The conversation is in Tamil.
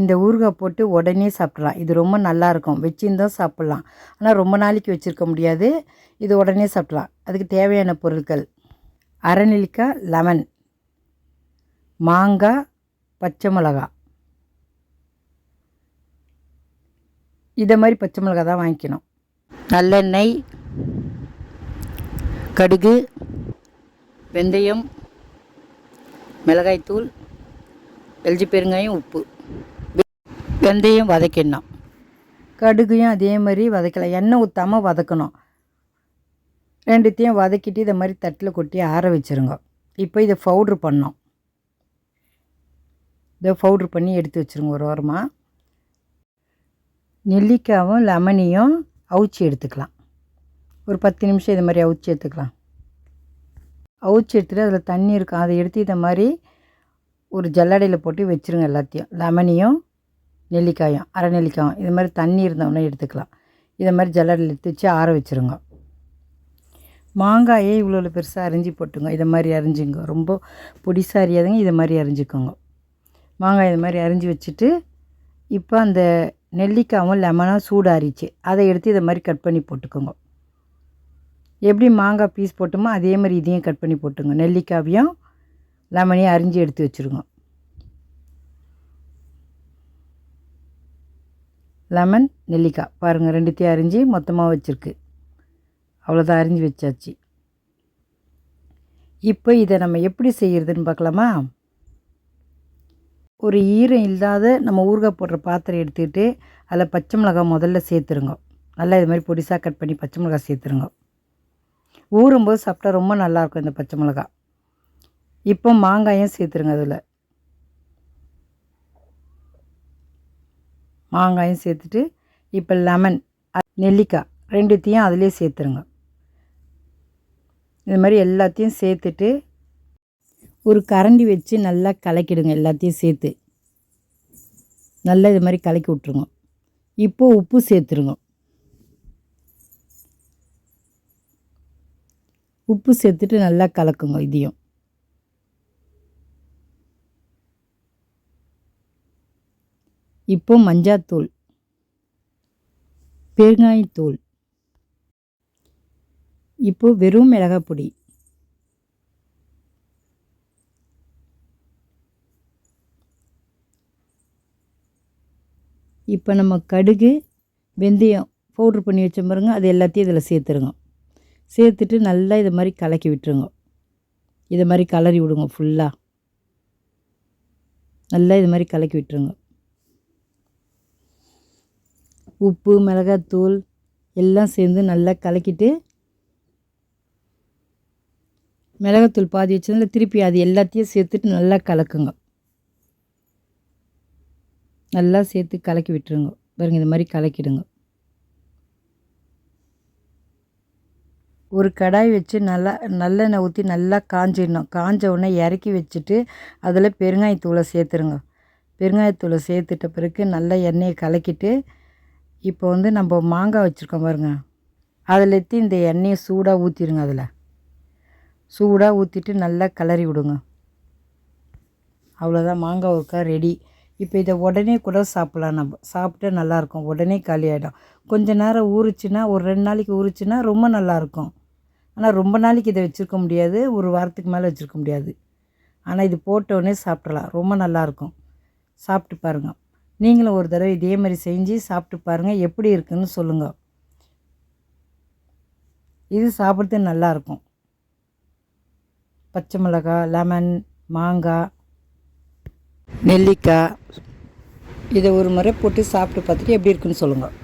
இந்த ஊறுகாய் போட்டு உடனே சாப்பிட்லாம். இது ரொம்ப நல்லாயிருக்கும். வச்சிருந்தும் சாப்பிட்லாம். ஆனால் ரொம்ப நாளைக்கு வச்சுருக்க முடியாது. இது உடனே சாப்பிட்லாம். அதுக்கு தேவையான பொருட்கள். அரைநெல்லிக்காய் லெமன். மாங்காய் பச்சை மிளகா இதை மாதிரி பச்சை மிளகா தான் வாங்கிக்கணும். நல்லெண்ணெய் கடுகு வெந்தயம் மிளகாய்த்தூள் எல்ஜி பெருங்காயம் உப்பு. வெந்தயம் வதக்கிடணும். கடுகையும் அதே மாதிரி வதக்கலாம் எண்ணெய் ஊற்றாமல் வதக்கணும். ரெண்டுத்தையும் வதக்கிட்டு இதை மாதிரி தட்டில் கொட்டி ஆற வச்சுருங்க. இப்போ இதை பவுட்ரு பண்ணோம். இதை பவுட்ரு பண்ணி எடுத்து வச்சுருங்க ஒரு ஓரமாக நெல்லிக்காவும் லெமனையும் அவிச்சி எடுத்துக்கலாம். ஒரு பத்து நிமிஷம் இது மாதிரி அவிச்சி எடுத்துக்கலாம். அவிச்சி எடுத்துகிட்டு அதில் தண்ணி இருக்கும். அதை எடுத்து இதை மாதிரி ஒரு ஜல்லடையில் போட்டு வச்சுருங்க எல்லாத்தையும். லெமனையும் நெல்லிக்காயும் அரை நெல்லிக்காயும் இது மாதிரி தண்ணி இருந்தோம்னா எடுத்துக்கலாம். இதை மாதிரி ஜல்லடில் எடுத்து வச்சு ஆற வச்சுருங்க. மாங்காயே இவ்வளோ பெருசாக அரிஞ்சு போட்டுங்க இதை மாதிரி அரிஞ்சுங்க. ரொம்ப பொடிசாக அறியாதுங்க இதை மாதிரி அரிஞ்சுக்கோங்க. மாங்காய் இது மாதிரி அரிஞ்சு வச்சுட்டு இப்போ அந்த நெல்லிக்காவும் லெமனாக சூடாரிச்சு அதை எடுத்து இதை மாதிரி கட் பண்ணி போட்டுக்கோங்க. எப்படி மாங்காய் பீஸ் போட்டோமோ அதே மாதிரி இதையும் கட் பண்ணி போட்டுங்க. நெல்லிக்காவையும் லெமனையும் அரிஞ்சு எடுத்து வச்சுருங்க. லெமன் நெல்லிக்காய் பாருங்கள் ரெண்டுத்தையும் அரிஞ்சு மொத்தமாக வச்சுருக்கு. அவ்வளோதான் அரிஞ்சு வச்சாச்சு. இப்போ இதை நம்ம எப்படி செய்கிறதுன்னு பார்க்கலாமா? ஒரு ஈரம் இல்லாத நம்ம ஊறுகாய் போடுற பாத்திரம் எடுத்துக்கிட்டு அதில் பச்சை மிளகாய் முதல்ல சேர்த்துருங்க. நல்லா இது மாதிரி பொடிசாக கட் பண்ணி பச்சை மிளகாய் சேர்த்துருங்க. ஊறும்போது சாப்பிட்டா ரொம்ப நல்லாயிருக்கும் இந்த பச்சை மிளகாய் இப்போ மாங்காயும் சேர்த்துருங்க அதில். மாங்காயும் சேர்த்துட்டு இப்போ லெமன் நெல்லிக்காய் ரெண்டுத்தையும் அதிலே சேர்த்துருங்க. இது மாதிரி எல்லாத்தையும் சேர்த்துட்டு ஒரு கரண்டி வச்சு நல்லா கலக்கிடுங்க எல்லாத்தையும் சேர்த்து. நல்லா இது மாதிரி கலக்கி விட்ருங்க இப்போது உப்பு சேர்த்துருங்க. உப்பு சேர்த்துட்டு நல்லா கலக்குங்க இதையும். இப்போ மஞ்சாத்தூள். பெருங்காயத்தூள். இப்போ வெறும் மிளகாய் பொடி இப்போ நம்ம கடுகு வெந்தயம் பவுட்ரு பண்ணி வச்ச பாருங்க அது எல்லாத்தையும் இதில் சேர்த்துருங்க. சேர்த்துட்டு நல்லா இதை மாதிரி கலக்கி விட்டுருங்க. இதை மாதிரி கலரி விடுங்க ஃபுல்லாக நல்லா இது மாதிரி கலக்கி விட்டுருங்க. உப்பு மிளகாத்தூள் எல்லாம் சேர்ந்து நல்லா கலக்கிட்டு மிளகாத்தூள் பாதி வச்சதில் திருப்பி அது எல்லாத்தையும் சேர்த்துட்டு நல்லா கலக்குங்க. நல்லா சேர்த்து கலக்கி விட்டுருங்க. பாருங்க இந்த மாதிரி கலக்கிடுங்க. ஒரு கடாய் வச்சு நல்லா நல்லெண்ணெய் ஊற்றி நல்லா காஞ்சிடணும். காஞ்ச உடனே இறக்கி வச்சுட்டு அதில் பெருங்காயத்தூளை சேர்த்துருங்க. பெருங்காயத்தூளை சேர்த்துட்ட பிறகு நல்லா எண்ணெயை கலக்கிட்டு இப்போ வந்து நம்ம மாங்காய் வச்சுருக்கோம் பாருங்க. அதில் எடுத்து இந்த எண்ணெயை சூடாக ஊற்றிடுங்க அதில். சூடாக ஊற்றிட்டு நல்லா கிளறி விடுங்க. அவ்வளோதான் மாங்காய் ஊறுக்காய் ரெடி இப்போ இதை உடனே கூட சாப்பிட்லாம் நம்ம. சாப்பிட்டா நல்லாயிருக்கும் உடனே காலி ஆகிடும் கொஞ்சம் நேரம் ஊறுச்சுன்னா ஒரு ரெண்டு நாளைக்கு ஊறுச்சுன்னா ரொம்ப நல்லாயிருக்கும் ஆனால் ரொம்ப நாளைக்கு இதை வச்சுருக்க முடியாது. ஒரு வாரத்துக்கு மேலே வச்சுருக்க முடியாது. ஆனால் இது போட்ட சாப்பிட்றலாம் ரொம்ப நல்லாயிருக்கும் சாப்பிட்டு பாருங்கள் நீங்களும் ஒரு தடவை இதே மாதிரி செஞ்சு சாப்பிட்டு பாருங்கள் எப்படி இருக்குன்னு சொல்லுங்கள் இது சாப்பிட்றது நல்லாயிருக்கும் பச்சை மிளகா லெமன் மாங்காய் நெல்லிக்காய் இதை ஒரு முறை போட்டு சாப்பிட்டு பார்த்துட்டு எப்படி இருக்குன்னு சொல்லுங்கள்